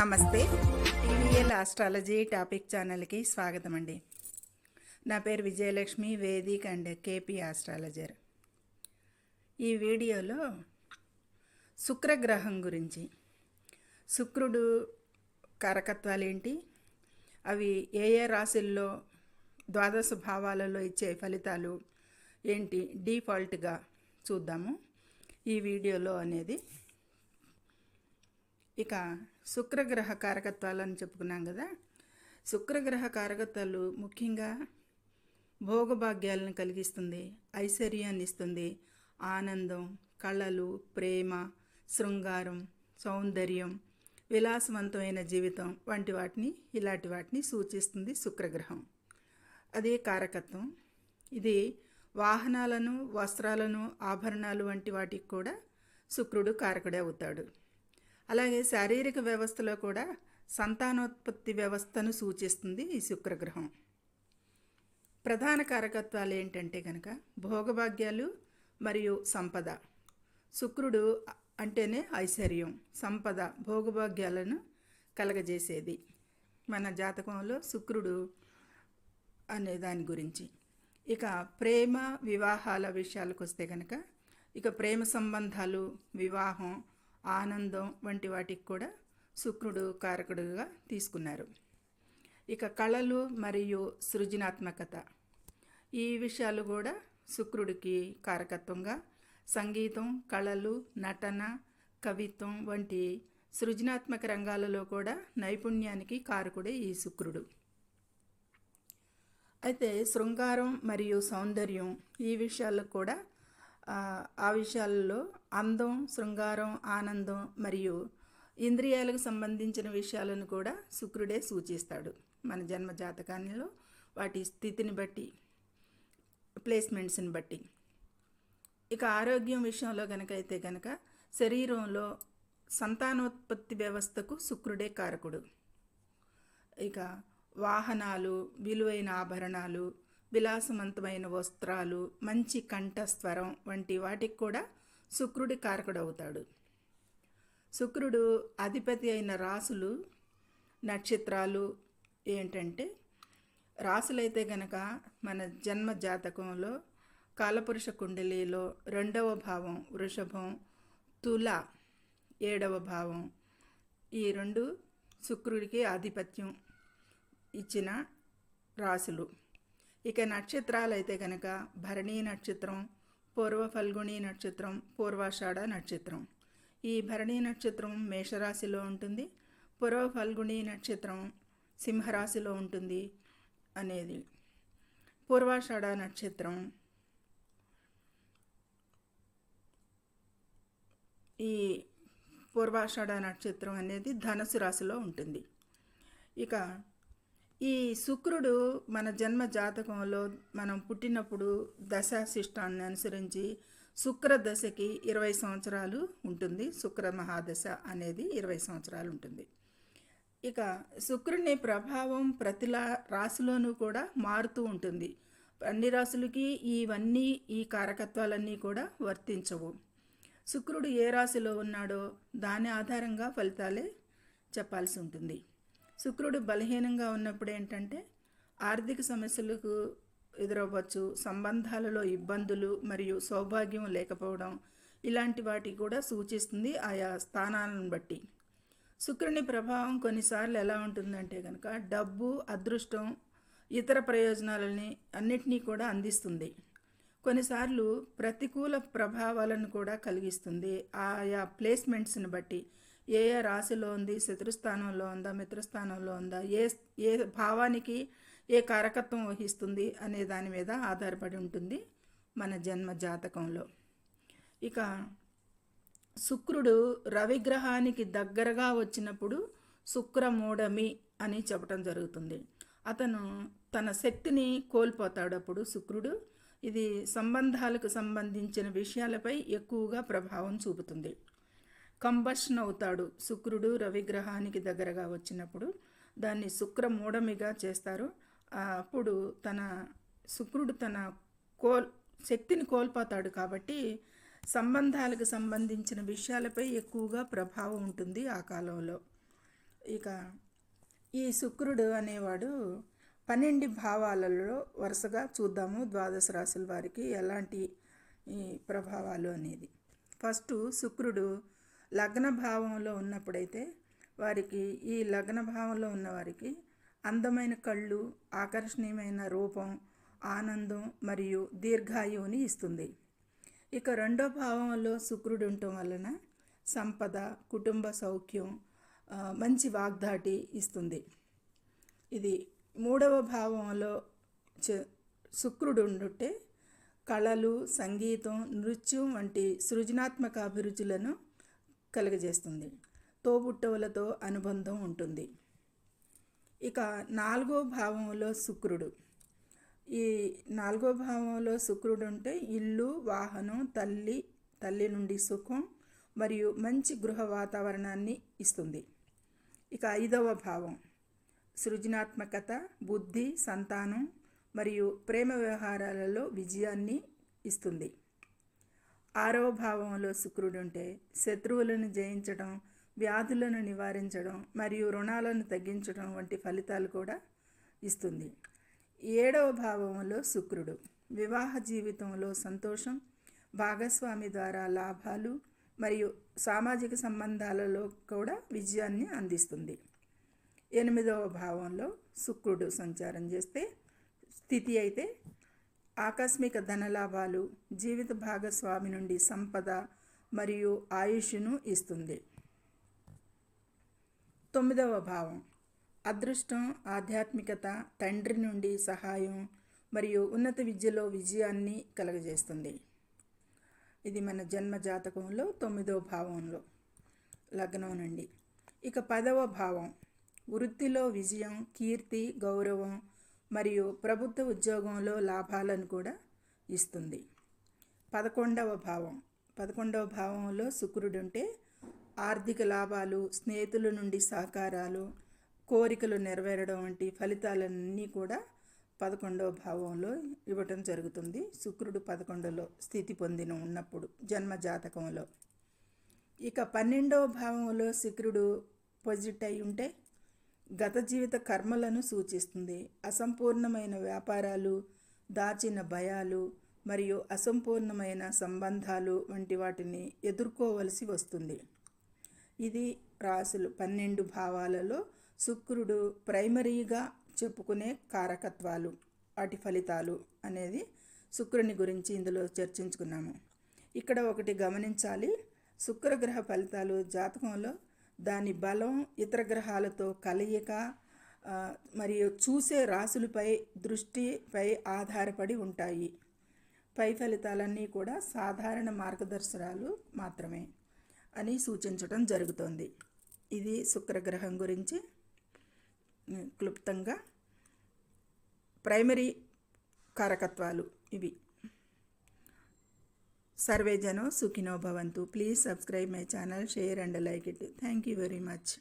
నమస్తే. TVL astrology topic ఛానల్కి స్వాగతం అండి. నా పేరు Vijayalakshmi Vedic and KP astrologer. ఈ వీడియోలో శుక్రగ్రహం గురించి. శుక్రుడు కారకత్వాలు ఏంటి అవి ఏ ఏ రాశుల్లో ద్వాదశ భావాలలో ఇచ్చే ఫలితాలు ఏంటి? డీఫాల్ట్గా చూద్దాము. ఈ వీడియోలో అనేది ఇక శుక్రగ్రహ కారకత్వాలు అని చెప్పుకున్నాం కదా. శుక్రగ్రహ కారకత్వాలు ముఖ్యంగా భోగభాగ్యాలను కలిగిస్తుంది ఐశ్వర్యాన్ని ఇస్తుంది. ఆనందం కళలు ప్రేమ శృంగారం సౌందర్యం విలాసవంతమైన జీవితం వంటి వాటిని ఇలాంటి వాటిని సూచిస్తుంది శుక్రగ్రహం. అదే కారకత్వం. ఇది వాహనాలను వస్త్రాలను ఆభరణాలు వంటి వాటికి కూడా శుక్రుడు కారకుడే అవుతాడు. అలాగే శారీరక వ్యవస్థలో కూడా సంతానోత్పత్తి వ్యవస్థను సూచిస్తుంది ఈ శుక్రగ్రహం. ప్రధాన కారకత్వాలు ఏంటంటే కనుక భోగభాగ్యాలు మరియు సంపద. శుక్రుడు అంటేనే ఐశ్వర్యం సంపద భోగభాగ్యాలను కలగజేసేది. మన జాతకంలో శుక్రుడు అనే దాని గురించి. ఇక ప్రేమ వివాహాల విషయాలకు వస్తే కనుక ఇక ప్రేమ సంబంధాలు వివాహం ఆనందం వంటి వాటికి కూడా శుక్రుడు కారకుడుగా తీసుకున్నారు. ఇక కళలు మరియు సృజనాత్మకత. ఈ విషయాలు కూడా శుక్రుడికి కారకత్వంగా సంగీతం కళలు నటన కవిత్వం వంటి సృజనాత్మక రంగాలలో కూడా నైపుణ్యానికి కారకుడే ఈ శుక్రుడు. అయితే శృంగారం మరియు సౌందర్యం ఈ విషయాల్లో కూడా ఆ విషయాల్లో అందం శృంగారం ఆనందం మరియు ఇంద్రియాలకు సంబంధించిన విషయాలను కూడా శుక్రుడే సూచిస్తాడు. మన జన్మ జాతకాలలో వాటి స్థితిని బట్టి ప్లేస్మెంట్స్ని బట్టి. ఇక ఆరోగ్యం విషయంలో కనుక అయితే కనుక శరీరంలో సంతానోత్పత్తి వ్యవస్థకు శుక్రుడే కారకుడు. ఇక వాహనాలు విలువైన ఆభరణాలు విలాసవంతమైన వస్త్రాలు మంచి కంఠస్వరం వంటి వాటికి కూడా శుక్రుడి కారకుడవుతాడు. శుక్రుడు అధిపతి అయిన రాసులు నక్షత్రాలు ఏంటంటే రాసులైతే గనక మన జన్మ జాతకంలో కాలపురుష కుండలిలో రెండవ భావం వృషభం తుల ఏడవ భావం. ఈ రెండు శుక్రుడికి ఆధిపత్యం ఇచ్చిన రాసులు. ఇక నక్షత్రాలు అయితే కనుక భరణీ నక్షత్రం పూర్వ ఫల్గుణి నక్షత్రం పూర్వాషాఢ నక్షత్రం. ఈ భరణీ నక్షత్రం మేషరాశిలో ఉంటుంది. పూర్వ ఫల్గుణి నక్షత్రం సింహరాశిలో ఉంటుంది అనేది. పూర్వాషాఢ నక్షత్రం. ఈ పూర్వాషాఢ నక్షత్రం అనేది ధనుసు రాశిలో ఉంటుంది. ఇక ఈ శుక్రుడు మన జన్మ జాతకంలో మనం పుట్టినప్పుడు దశాశిష్టాన్ని అనుసరించి శుక్ర దశకి ఇరవై సంవత్సరాలు ఉంటుంది. శుక్ర మహాదశ అనేది ఇరవై సంవత్సరాలు ఉంటుంది. ఇక శుక్రుని ప్రభావం ప్రతిలా రాశిలోనూ కూడా మారుతూ ఉంటుంది. అన్ని రాశులకి ఇవన్నీ ఈ కారకత్వాలన్నీ కూడా వర్తించవు. శుక్రుడు ఏ రాశిలో ఉన్నాడో దాని ఆధారంగా ఫలితాలే చెప్పాల్సి ఉంటుంది. శుక్రుడు బలహీనంగా ఉన్నప్పుడు ఏంటంటే ఆర్థిక సమస్యలకు ఎదురవ్వచ్చు సంబంధాలలో ఇబ్బందులు మరియు సౌభాగ్యం లేకపోవడం ఇలాంటి వాటి కూడా సూచిస్తుంది ఆయా స్థానాలను బట్టి. శుక్రుని ప్రభావం కొన్నిసార్లు ఎలా ఉంటుందంటే కనుక డబ్బు అదృష్టం ఇతర ప్రయోజనాలని అన్నిటినీ కూడా అందిస్తుంది. కొన్నిసార్లు ప్రతికూల ప్రభావాలను కూడా కలిగిస్తుంది. ఆయా ప్లేస్మెంట్స్ని బట్టి ఏ ఏ రాశిలో ఉంది శత్రుస్థానంలో ఉందా మిత్రస్థానంలో ఉందా ఏ ఏ భావానికి ఏ కారకత్వం వహిస్తుంది అనే దాని మీద ఆధారపడి ఉంటుంది మన జన్మ జాతకంలో. ఇక శుక్రుడు రవిగ్రహానికి దగ్గరగా వచ్చినప్పుడు శుక్రమూఢమి అని చెప్పడం జరుగుతుంది. అతను తన శక్తిని కోల్పోతాడు అప్పుడు శుక్రుడు. ఇది సంబంధాలకు సంబంధించిన విషయాలపై ఎక్కువగా ప్రభావం చూపుతుంది. కంబషన్ అవుతాడు శుక్రుడు రవిగ్రహానికి దగ్గరగా వచ్చినప్పుడు దాన్ని శుక్ర మూఢమిగా చేస్తారు. అప్పుడు తన శుక్రుడు తన కోల్ శక్తిని కోల్పోతాడు కాబట్టి సంబంధాలకు సంబంధించిన విషయాలపై ఎక్కువగా ప్రభావం ఉంటుంది ఆ కాలంలో. ఇక ఈ శుక్రుడు అనేవాడు పన్నెండు భావాలలో వరుసగా చూద్దాము ద్వాదశ రాశుల వారికి ఎలాంటి ఈ ప్రభావాలు అనేది. ఫస్ట్ శుక్రుడు లగ్న భావంలో ఉన్నప్పుడైతే వారికి ఈ లగ్న భావంలో ఉన్నవారికి అందమైన కళ్ళు ఆకర్షణీయమైన రూపం ఆనందం మరియు దీర్ఘాయువుని ఇస్తుంది. ఇక రెండో భావంలో శుక్రుడు ఉండటం వలన సంపద కుటుంబ సౌఖ్యం మంచి వాగ్దాటి ఇస్తుంది. ఇది మూడవ భావంలో శుక్రుడు ఉండుంటే కళలు సంగీతం నృత్యం వంటి సృజనాత్మక అభిరుచులను కలుగజేస్తుంది. తోబుట్టవులతో అనుబంధం ఉంటుంది. ఇక నాలుగో భావంలో శుక్రుడు. ఈ నాలుగో భావంలో శుక్రుడు ఉంటే ఇల్లు వాహనం తల్లి తల్లి నుండి సుఖం మరియు మంచి గృహ వాతావరణాన్ని ఇస్తుంది. ఇక ఐదవ భావం. సృజనాత్మకత బుద్ధి సంతానం మరియు ప్రేమ వ్యవహారాలలో విజయాన్ని ఇస్తుంది. ఆరవ భావంలో శుక్రుడు ఉంటే శత్రువులను జయించడం వ్యాధులను నివారించడం మరియు రుణాలను తగ్గించడం వంటి ఫలితాలు కూడా ఇస్తుంది. ఏడవ భావంలో శుక్రుడు. వివాహ జీవితంలో సంతోషం భాగస్వామి ద్వారా లాభాలు మరియు సామాజిక సంబంధాలలో కూడా విజయాన్ని అందిస్తుంది. ఎనిమిదవ భావంలో శుక్రుడు సంచారం చేస్తే స్థితి అయితే ఆకస్మిక ధనలాభాలు జీవిత భాగస్వామి నుండి సంపద మరియు ఆయుష్ను ఇస్తుంది. తొమ్మిదవ భావం. అదృష్టం ఆధ్యాత్మికత తండ్రి నుండి సహాయం మరియు ఉన్నత విద్యలో విజయాన్ని కలుగజేస్తుంది. ఇది మన జన్మ జాతకంలో తొమ్మిదవ భావంలో. లగ్నం నుండి. ఇక పదవ భావం. వృత్తిలో విజయం కీర్తి గౌరవం మరియు ప్రభుత్వ ఉద్యోగంలో లాభాలను కూడా ఇస్తుంది. పదకొండవ భావం. పదకొండవ భావంలో శుక్రుడు ఉంటే ఆర్థిక లాభాలు స్నేహితుల నుండి సహకారాలు కోరికలు నెరవేరడం వంటి ఫలితాలన్నీ కూడా పదకొండవ భావంలో ఇవ్వటం జరుగుతుంది. శుక్రుడు పదకొండులో స్థితి పొందిన ఉన్నప్పుడు జన్మ జాతకంలో. ఇక పన్నెండవ భావంలో శుక్రుడు పొజిట్ అయి ఉంటే గత జీవిత కర్మలను సూచిస్తుంది. అసంపూర్ణమైన వ్యాపారాలు దాచిన భయాలు మరియు అసంపూర్ణమైన సంబంధాలు వంటి వాటిని ఎదుర్కోవలసి వస్తుంది. ఇది రాసులు పన్నెండు భావాలలో శుక్రుడు ప్రైమరీగా చెప్పుకునే కారకత్వాలు వాటి ఫలితాలు అనేది శుక్రుని గురించి ఇందులో చర్చించుకున్నాము. ఇక్కడ ఒకటి గమనించాలి. శుక్రగ్రహ ఫలితాలు జాతకంలో దాని బలం ఇతర గ్రహాలతో కలయిక మరియు చూసే రాసులపై దృష్టిపై ఆధారపడి ఉంటాయి. పై ఫలితాలన్నీ కూడా సాధారణ మార్గదర్శనాలు మాత్రమే అని సూచించడం జరుగుతోంది. ఇది శుక్రగ్రహం గురించి క్లుప్తంగా ప్రైమరీ కారకత్వాలు ఇవి. सर्वे जनों सुखिनो भवंतु please subscribe my channel share and like it thank you very much